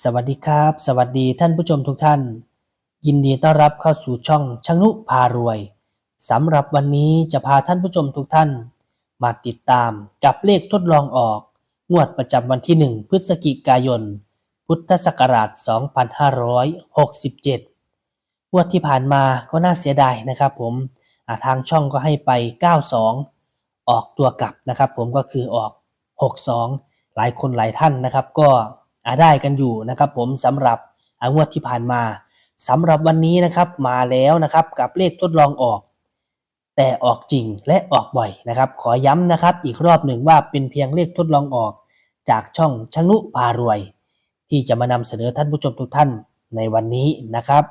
สวัสดีครับ สวัสดีท่านผู้ชมทุกท่าน ยินดีต้อนรับเข้าสู่ช่องช่างนุพารวยสำหรับวันนี้จะพาท่านผู้ชมทุกท่าน มาติดตามกับเลขทดลองออก งวดประจำวันที่ 1 พฤศจิกายน พุทธศักราช 2567งวดที่ผ่านมาก็น่าเสียดายนะครับผมาทางช่องก็ให้ไป 92 ออกตัวกลับนะครับผมก็คือออก 62 หลายคนหลายท่านนะครับก็ ได้กันอยู่นะครับ ผมสำหรับงวดที่ผ่านมาสำหรับวันนี้นะครับมาแล้วนะครับกับเลขทดลองออก แต่ออกจริงและออกบ่อยนะครับ ขอย้ำนะครับอีกรอบหนึ่งว่าเป็นเพียงเลขทดลองออก จากช่องชนุพารวย ที่จะมานำเสนอท่านผู้ชมทุกท่านในวันนี้นะครับ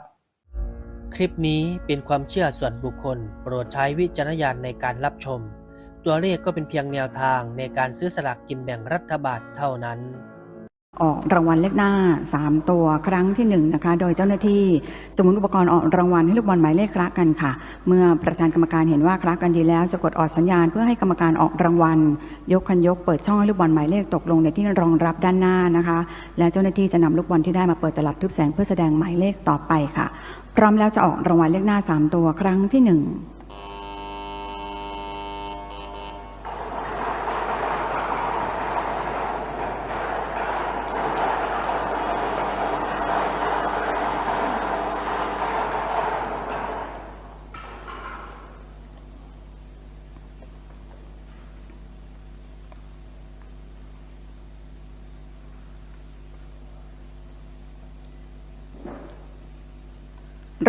คลิปนี้เป็นความเชื่อส่วนบุคคล โปรดใช้วิจารณญาณในการรับชม ตัวเลขก็เป็นเพียงแนวทางในการซื้อสลากกินแบ่งรัฐบาลเท่านั้น ออกรางวัลเลขหน้า 3 ตัวครั้งที่1นนะคะ โดยเจ้าหน้าที่สมุนอุปกรณ์ออกรางวัลให้ลูกบอลหมายเลขคละกันค่ะ เมื่อประธานกรรมการเห็นว่าคละกันดีแล้วจะกดออกสัญญาณเพื่อให้กรรมการออกรางวัล ยกคันยกเปิดช่องให้ลูกบอลหมายเลขตกลงในที่รองรับด้านหน้านะคะ และเจ้าหน้าที่จะนำลูกบอลที่ได้มาเปิดตลับทึบแสงเพื่อแสดงหมายเลขต่อไปค่ะ พร้อมแล้วจะออกรางวัลเลขหน้า 3 ตัวครั้งที่ 1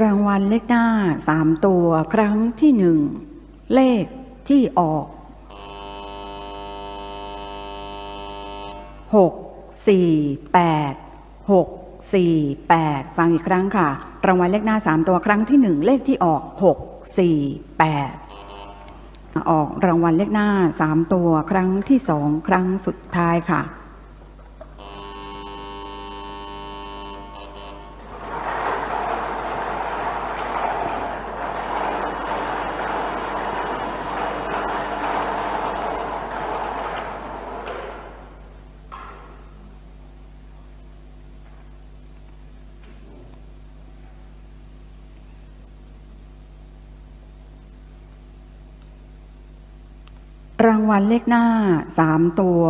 รางวัลเลขหน้าสามตัวครั้งที่หนึ่งเลขที่ออกหกสี่แปดหกสี่แปดฟังอีกครั้งค่ะ รางวัลเลขหน้าสามตัวครั้งที่หนึ่งเลขที่ออกหกสี่แปดออกรางวัลเลขหน้าสามตัวครั้งที่สองครั้งสุดท้ายค่ะ รางวัลเลขหน้าสามตัว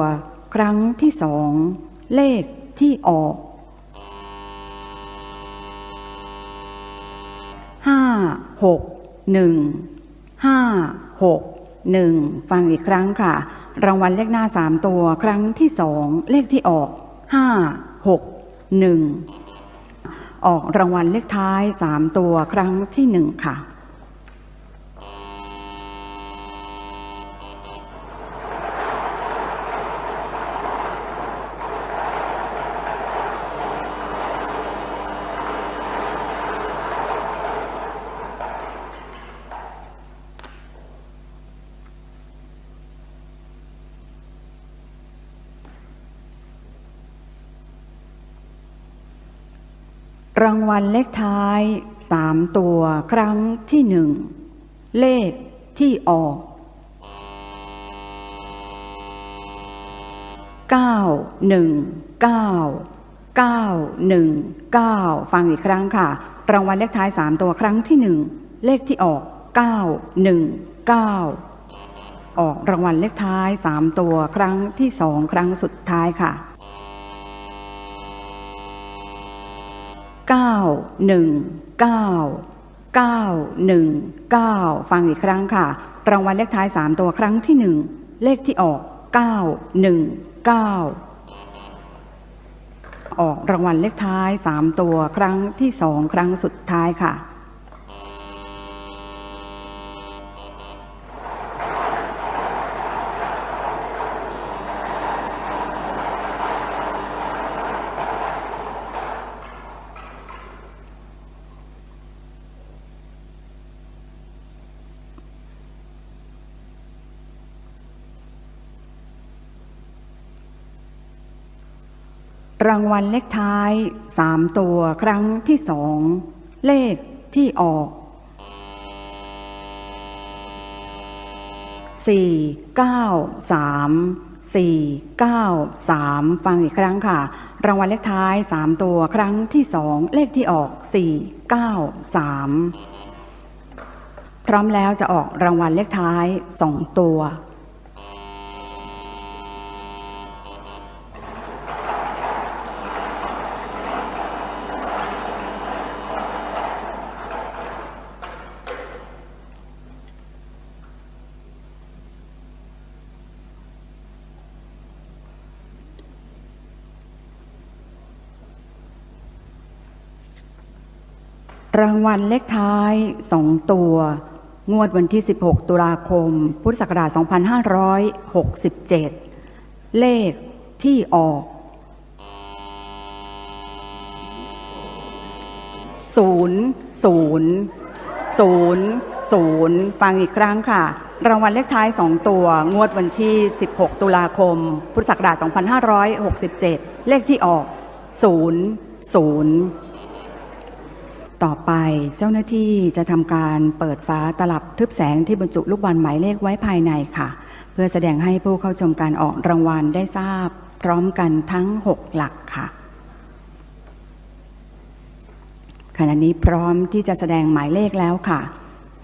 ครั้งที่สองเลขที่ออกห้าหกหนึ่งห้าหกหนึ่งฟังอีกครั้งค่ะ รางวัลเลขหน้าสามตัว ครั้งที่สองเลขที่ออกห้าหกหนึ่งออกรางวัลเลขท้ายสามตัวครั้งที่หนึ่งค่ะ รางวัลเลขท้ายสามตัวครั้งที่หนึ่งเลขที่ออกเก้าหนึ่งเก้าเก้าหนึ่งเก้าฟังอีกครั้งค่ะ รางวัลเลขท้ายสามตัวครั้งที่หนึ่งเลขที่ออกเก้าหนึ่งเก้าออกรางวัลเลขท้ายสามตัวครั้งที่สองครั้งสุดท้ายค่ะ หนึ่งเก้าเก้าหนึ่งเก้าฟังอีกครั้งค่ะ รางวัลเลขท้ายสามตัวครั้งที่หนึ่งเลขที่ออกเก้าหนึ่งเก้าออกรางวัลเลขท้ายสามตัวครั้งที่สองครั้งสุดท้ายค่ะ รางวัลเลขท้ายสามตัวครั้งที่สอง เลขที่ออกสี่เก้าสามสี่เก้าสามฟังอีกครั้งค่ะ รางวัลเลขท้าย 3 ตัวครั้งที่ 2 เลขที่ออก 4 9 3 พร้อมแล้วจะออกรางวัลเลขท้าย 2 ตัว รางวัลเลขท้าย 2 ตัว งวดวันที่ 16 ตุลาคม พุทธศักราช 2567 เลขที่ออกศูนย์ศูนย์ศูนย์ศูนย์ฟังอีกครั้งค่ะ รางวัลเลขท้าย 2 ตัว งวดวันที่ 16 ตุลาคม พุทธศักราช 2567 เลขที่ออก 0 0 ต่อไปเจ้าหน้าที่จะทำการเปิดฝาตลับทึบแสงที่บรรจุลูกบอลหมายเลขไว้ภายในค่ะ เพื่อแสดงให้ผู้เข้าชมการออกรางวัลได้ทราบ พร้อมกันทั้ง 6 หลักค่ะ ขณะนี้พร้อมที่จะแสดงหมายเลขแล้วค่ะ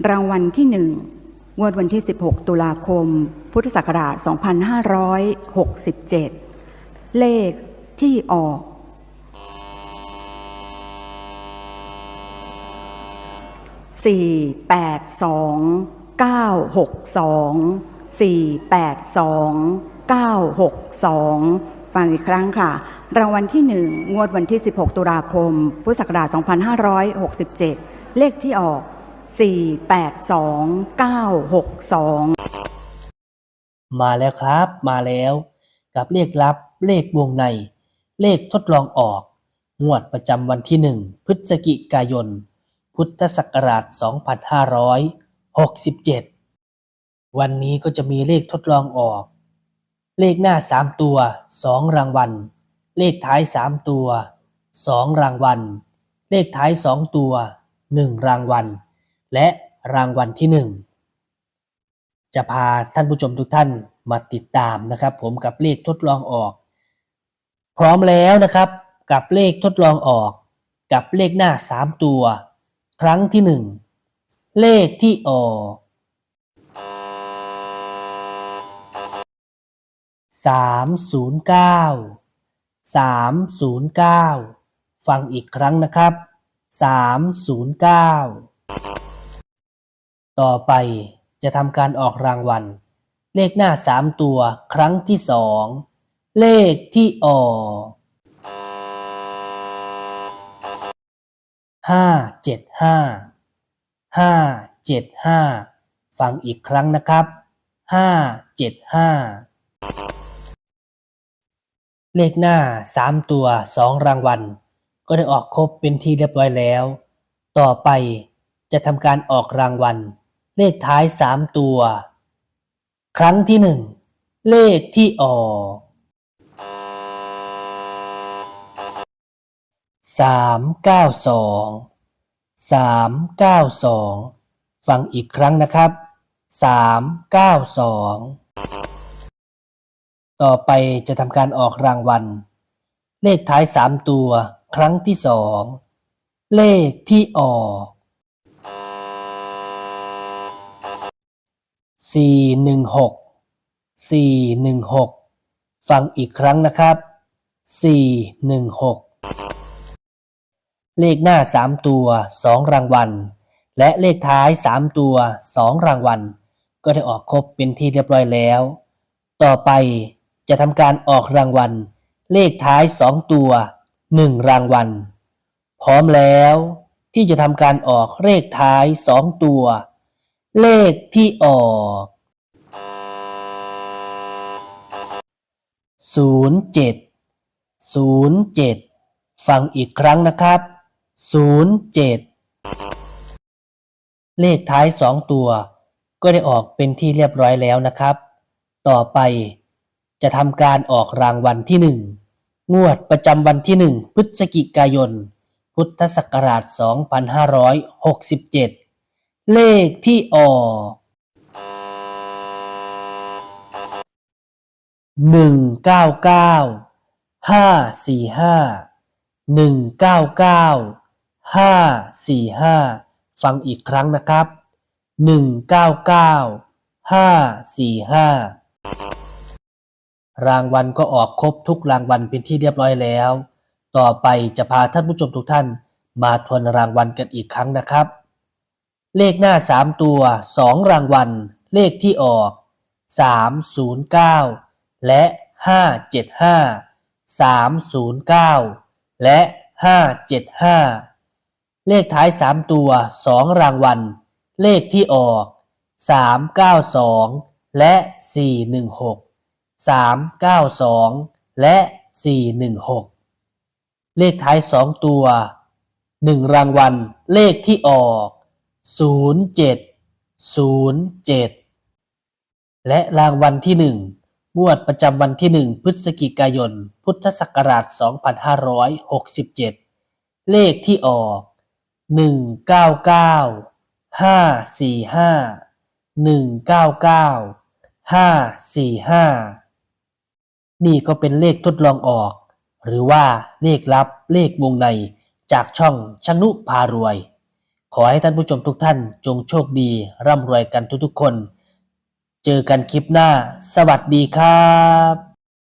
รางวัลที่ 1 งวดวันที่ 16 ตุลาคม พุทธศักราช 2567 เลขที่ออก 482 962 482 962ฟังอีกครั้งค่ะ รางวัลที่ 1 งวดวันที่ 16 ตุลาคม พุทธศักราช 2567 เลขที่ออก 482 962 มาแล้วครับ มาแล้วกับเลขลับ เลขวงใน เลขทดลองออก งวดประจำวันที่ 1 พฤศจิกายน พุทธศักราช 2567 วันนี้ก็จะมีเลขทดลองออก เลขหน้า 3 ตัว 2 รางวัล เลขท้าย 3 ตัว 2 รางวัล เลขท้าย 2 ตัว 1 รางวัล และรางวัลที่ 1 จะพาท่านผู้ชมทุกท่านมาติดตามนะครับ ผมกับเลขทดลองออก พร้อมแล้วนะครับกับเลขทดลองออก กับเลขหน้า 3 ตัว ครั้งที่1เลขที่ออกสามศูนย์เก้าสามศูนย์เก้าฟังอีกครั้งนะครับสามศูนย์เก้าต่อไปจะทำการออกรางวัล เลขหน้าสามตัวครั้งที่สองเลขที่ออก ห้าเจ็ดห้าห้าเจ็ดห้าฟังอีกครั้งนะครับห้าเจ็ดห้าเลขหน้า3ตัว2รางวัล ก็ได้ออกครบเป็นที่เรียบร้อยแล้ว ต่อไปจะทำการออกรางวัล เลขท้าย3ตัว ครั้งที่1เลขที่ออก สามเก้าสองสามเก้าสองฟังอีกครั้งนะครับสามเก้าสองต่อไปจะทำการออกรางวัล เลขท้าย3ตัวครั้งที่สองเลขที่ออกสี่หนึ่งหกสี่หนึ่งหกฟังอีกครั้งนะครับสี่หนึ่งหก เลขหน้า 3 ตัว 2 รางวัล และเลขท้าย 3 ตัว 2 รางวัล ก็ได้ออกครบเป็นที่เรียบร้อยแล้ว ต่อไปจะทำการออกรางวัล เลขท้าย 2 ตัว 1 รางวัล พร้อมแล้วที่จะทำการออกเลขท้าย 2 ตัว เลขที่ออก 07 07 ฟังอีกครั้งนะครับ 07 เลขท้าย 2 ตัว ก็ได้ออกเป็นที่เรียบร้อยแล้วนะครับ ต่อไปจะทำการออกรางวัลที่ 1 งวดประจำวันที่ 1 พฤศจิกายน พุทธศักราช 2567 เลขที่ออก199ห้าสี่ห้าหนึ่งเก้าเก้า ห้าสี่ห้าฟังอีกครั้งนะครับหนึ่งเก้าเก้าห้าสี่ห้ารางวัลก็ออกครบทุกรางวัลเป็นที่เรียบร้อยแล้ว ต่อไปจะพาท่านผู้ชมทุกท่านมาทวนรางวัลกันอีกครั้งนะครับ เลขหน้า 3 ตัว 2 รางวัล เลขที่ออก 309 และ 575 309 และ 575 เลขท้าย3ตัว2รางวัล เลขที่ออก392และ416 392และ416เลขท้าย2ตัว1รางวัล เลขที่ออก0707และรางวัลที่1งวดประจำวันที่1พฤศจิกายน พุทธศักราช 2567 เลขที่ออก 199 545 199 545นี่ก็เป็นเลขทดลองออก หรือว่าเลขลับเลขวงในจากช่องชนุพารวย ขอให้ท่านผู้ชมทุกท่านจงโชคดีร่ำรวยกันทุกๆคน เจอกันคลิปหน้า สวัสดีครับ